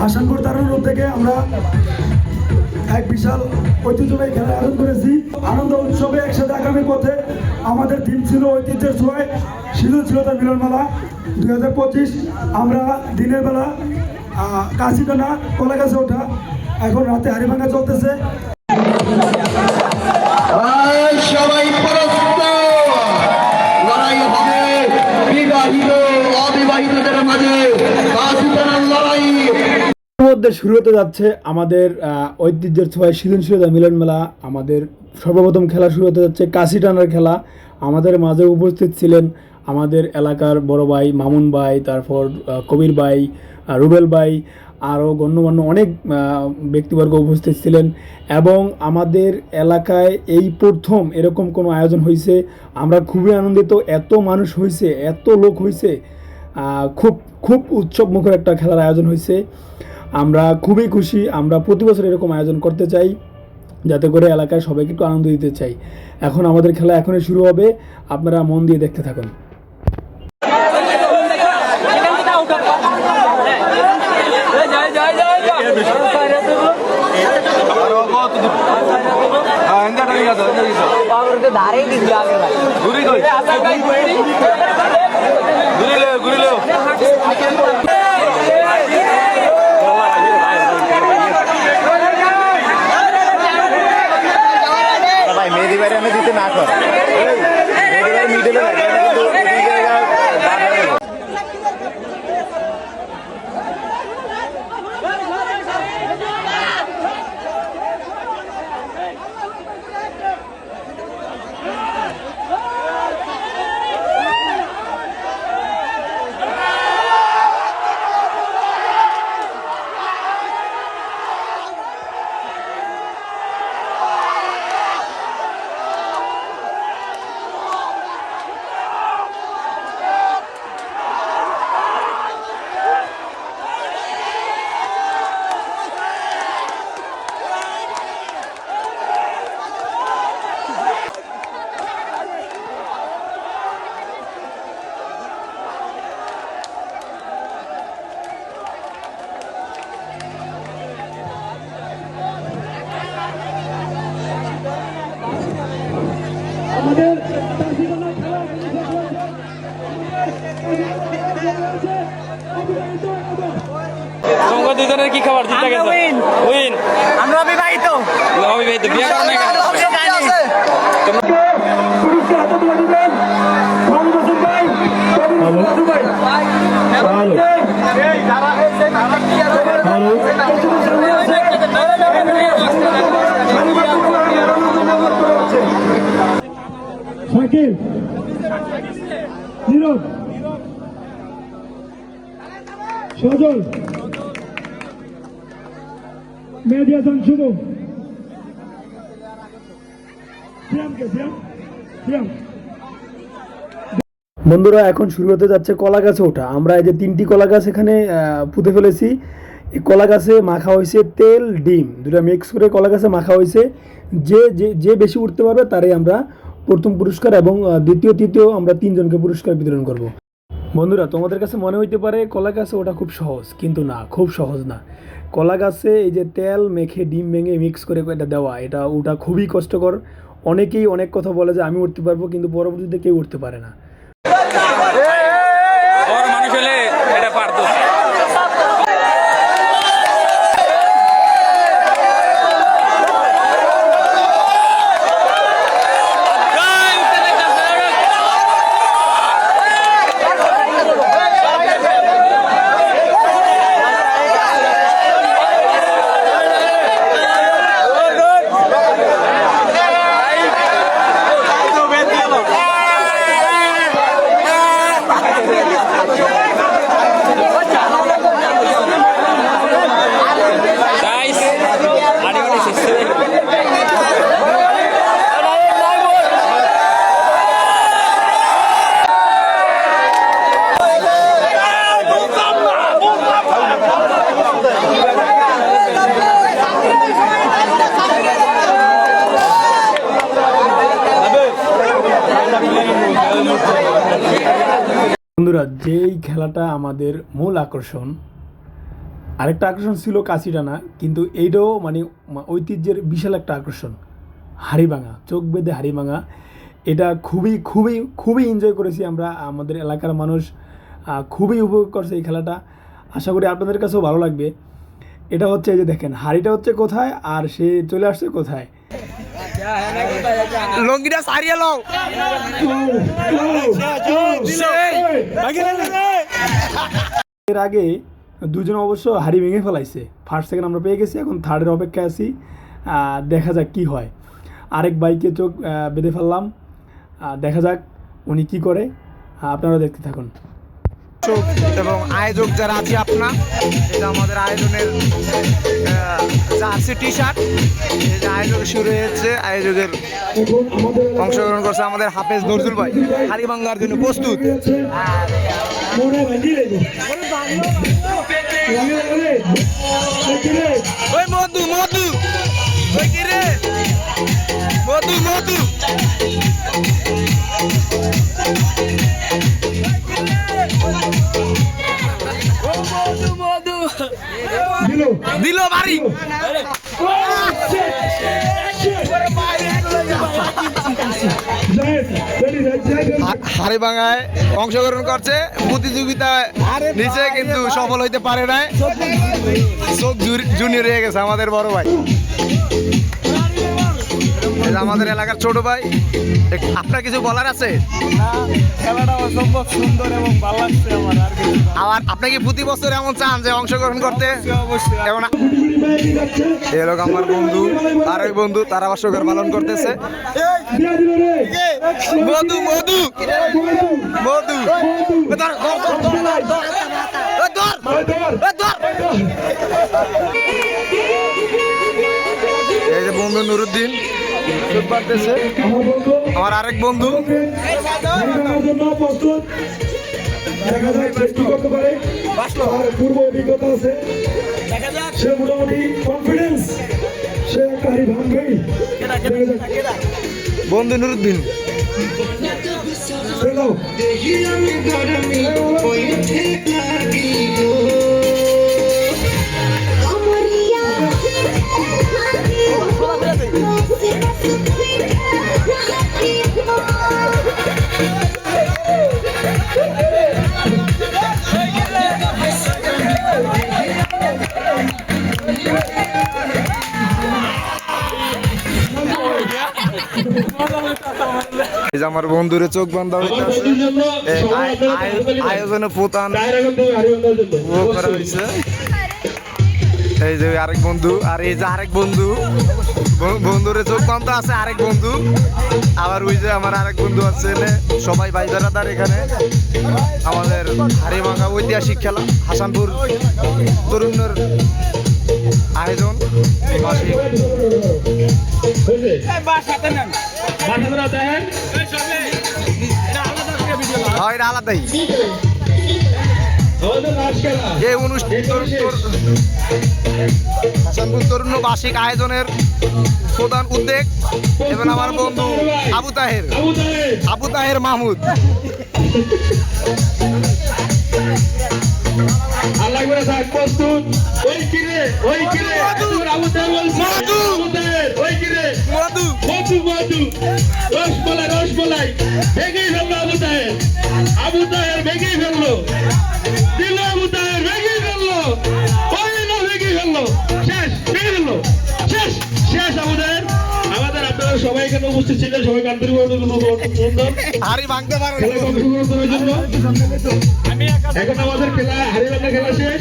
হাসানপুর তারুণ থেকে আমরা এক বিশাল ঐতিহ্যবাহী খেলার আয়োজন করেছি। আনন্দ উৎসবে একসাথে আগামী পথে আমাদের থিম ছিল ঐতিহ্যের ছোঁয়ায় তার মিলনমেলা। দুই হাজার পঁচিশ আমরা দিনের বেলা আহ, কাশিটানা কলা গাছে ওঠা। এখন রাতে হারিভাঙ্গা চলতেছে। মধ্যে শুরু হতে যাচ্ছে আমাদের ঐতিহ্যের ছোঁয়ায় সৃজনশীলতা মিলন মেলা, আমাদের সর্বপ্রথম খেলা শুরু হতে যাচ্ছে কাশি টানার খেলা। আমাদের মাঝে উপস্থিত ছিলেন আমাদের এলাকার বড় ভাই মামুন ভাই, তারপর কবির ভাই রুবেল ভাই, আরও গণ্যমান্য অনেক ব্যক্তিবর্গ উপস্থিত ছিলেন এবং আমাদের এলাকায় এই প্রথম এরকম কোনো আয়োজন হয়েছে আমরা খুবই আনন্দিত, এত মানুষ হয়েছে এত লোক হয়েছে খুব খুব উৎসবমুখর একটা খেলার আয়োজন হয়েছে আমরা খুবই খুশি, আমরা প্রতি বছর এরকম আয়োজন করতে চাই, যাতে করে এলাকায় সবাইকে একটু আনন্দ দিতে চাই। এখন আমাদের খেলা এখনই শুরু হবে, আপনারা মন দিয়ে দেখতে থাকুন। পাগড়কে ধারেই দিচ্ছি আগে ভাই। ভাই মেহেদি বাইরে আমি দিতে না কর। মেহেদি বাইরে মিডলে লাগে আমি কিন্তু এই জায়গায় বাধা দেবো। দুজনের কি খাবার জিতে গেছে? শাকিল নীরব। সজল। শুভ বন্ধুরা, এখন শুরু হতে যাচ্ছে কলা গাছে ওঠা। আমরা এই যে তিনটি কলা গাছ এখানে পুঁতে ফেলেছি। এই কলা গাছে মাখা হয়েছে তেল, ডিম। দুটা মিক্স করে কলা গাছে মাখা হয়েছে। যে যে বেশি উঠতে পারবে, তারাই আমরা প্রথম পুরস্কার এবং দ্বিতীয়, তৃতীয় আমরা তিনজনকে পুরস্কার বিতরণ করব। বন্ধুরা, তোমাদের কাছে মনে হইতে পারে কলা গাছে ওটা খুব সহজ, কিন্তু না, খুব সহজ না। কলা গাছে এই যে তেল মেখে, ডিম ভেঙে মিক্স করে এটা দেওয়া, এটা ওটা খুবই কষ্টকর। অনেকেই অনেক কথা বলে যে আমি উঠতে পারব, কিন্তু পরবর্তীতে কেউ উঠতে পারে না। বন্ধুরা, যেই খেলাটা আমাদের মূল আকর্ষণ, আরেকটা আকর্ষণ ছিল কাশি টানা কিন্তু এইটাও মানে ঐতিহ্যের বিশাল একটা আকর্ষণ হাড়িভাঙা চোখ বেঁধে হাড়িভাঙা এটা খুবই খুবই খুবই এনজয় করেছি আমরা, আমাদের এলাকার মানুষ খুবই উপভোগ করছে এই খেলাটা। আশা করি আপনাদের কাছেও ভালো লাগবে। এটা হচ্ছে এই যে দেখেন, হাড়িটা হচ্ছে কোথায় আর সে চলে আসছে কোথায়? লঙ্গিটা সারিয়ে লও। এর আগে দুজন অবশ্য হাড়ি ভেঙে ফেলাইছে। ফার্স্ট সেকেন্ড আমরা পেয়ে গেছি এখন থার্ডের অপেক্ষায় আছি। দেখা যাক কি হয়। আরেক বাইকে চোখ বেঁধে ফেললাম। দেখা যাক উনি কি করে। আপনারা দেখতে থাকুন। এবং আয়োজক যারা আছে আপনার এটা আমাদের আয়োজনের জার্সি টি শার্ট আয়োজক শুরু হয়েছে আয়োজকের। অংশগ্রহণ করছে আমাদের হাফেজ নজরুল ভাই। হারিবাঙ্গার জন্য প্রস্তুত। ওই মধু মধু। ওই মধু মধু। দিল বাড়ি। হাড়িভাঙায় অংশগ্রহণ করছে প্রতিযোগিতায় নিচে কিন্তু সফল হইতে পারে নাই। চোখ জুনিয়র হয়ে গেছে আমাদের বড় ভাই। আমাদের এলাকার ছোট ভাই আপনার কিছু বলার আছে? খেলাটা অসম্ভব সুন্দর এবং ভালো লাগছে আমার। আবার আপনি কি প্রতি বছর এমন চান যে অংশগ্রহণ করতে? এমন এই লোক আমার বন্ধু আরেক বন্ধু তারা অংশগ্রহণ পালন করতেছে। মধু মধু মধু। এ ধর, ধর, ধর, ধর, ধর, এ ধর, এ ধর। এই যে বন্ধু। পূর্ব অভিজ্ঞতা আছে। সে মোটামুটি কনফিডেন্স সে একটা হারি ভাঙবেই। বন্ধু নুরুদ্দিন। এই যে আমার বন্ধুরে চোখ বান্ধা হইতেছে আয়োজনে হয়েছে এই যে আরেক বন্ধু, আর এই যে আরেক বন্ধু বন্ধুরে চোখ বান্ধা আছে আরেক বন্ধু, আবার ওই যে আমার আরেক বন্ধু আছে সবাই ভাই বেড়াদার এখানে। আমাদের হাড়িভাঙা ঐতিহাসিক খেলা, হাসানপুর তরুণের আয়োজন? মাসিক হয় এটা আলাদাই। এই অনুষ্ঠান হাসানপুর তরুণ বার্ষিক আয়োজনের প্রধান উদ্যোগ এবং আমার বন্ধু আবু তাহের। আবু তাহের মাহমুদ। করে থাক প্রস্তুত। ওই কিরে ওই কিরে বলছে। মধু! ওই কিরে মধু। মধু মধু। রসমলাই রসমলাই। ভেঙেই ফেলল আবু তাহের। আবু তাহের ভেঙেই ফেলল। এখানে উপস্থিত ছিলেন সবাইকে আমাদের খেলা হাড়ি খেলা শেষ।